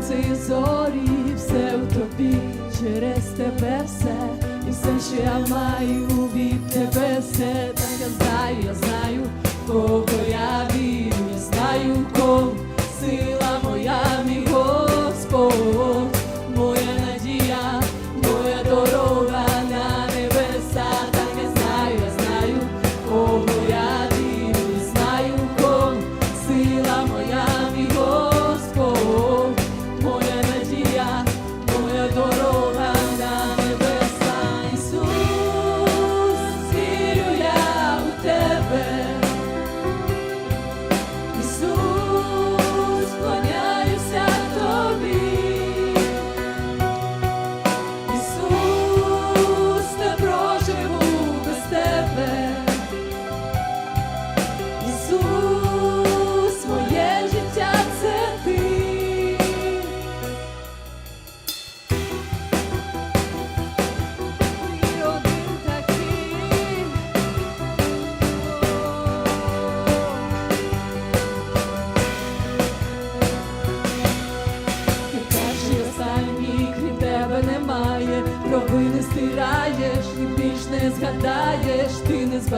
сонце і зорі, і все в тобі, через тебе все, і все, що я маю, від тебе все, так я знаю, я знаю, кого я вірю, я знаю, кого сила моя, мій Господь.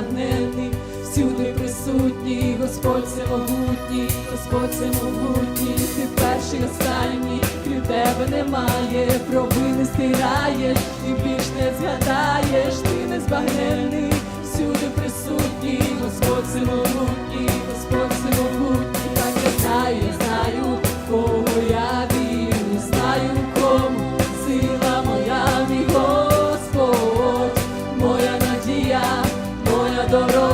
незбагненний, всюди присутній, Господь це могутній, Господь це могутній, ти перший останній, крім тебе немає, провини стираєш і більш не згадаєш, ти незбагненний, всюди. todo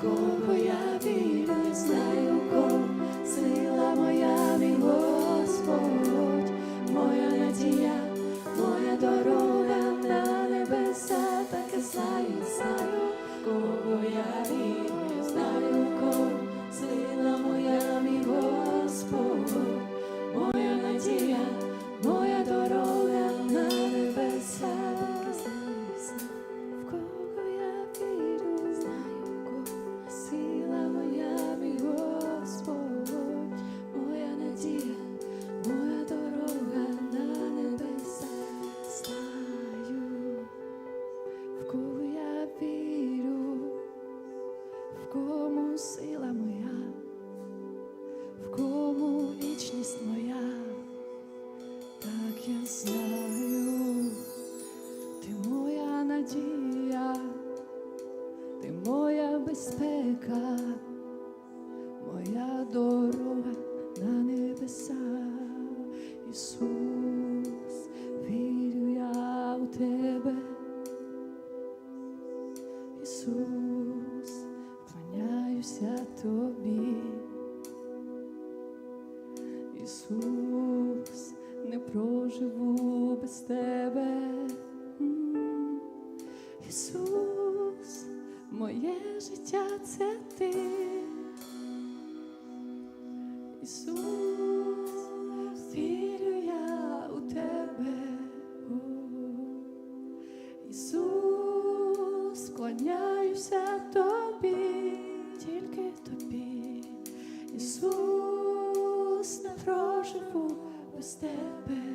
gold. сила моя, в кому вічність моя, так я знаю, ти моя надія, ти моя безпека. Без тебе. Ісус, моє життя це ти. Ісус, вірю я у тебе. Ісус, склоняюся тобі, тільки тобі. Ісус, не проживу без тебе.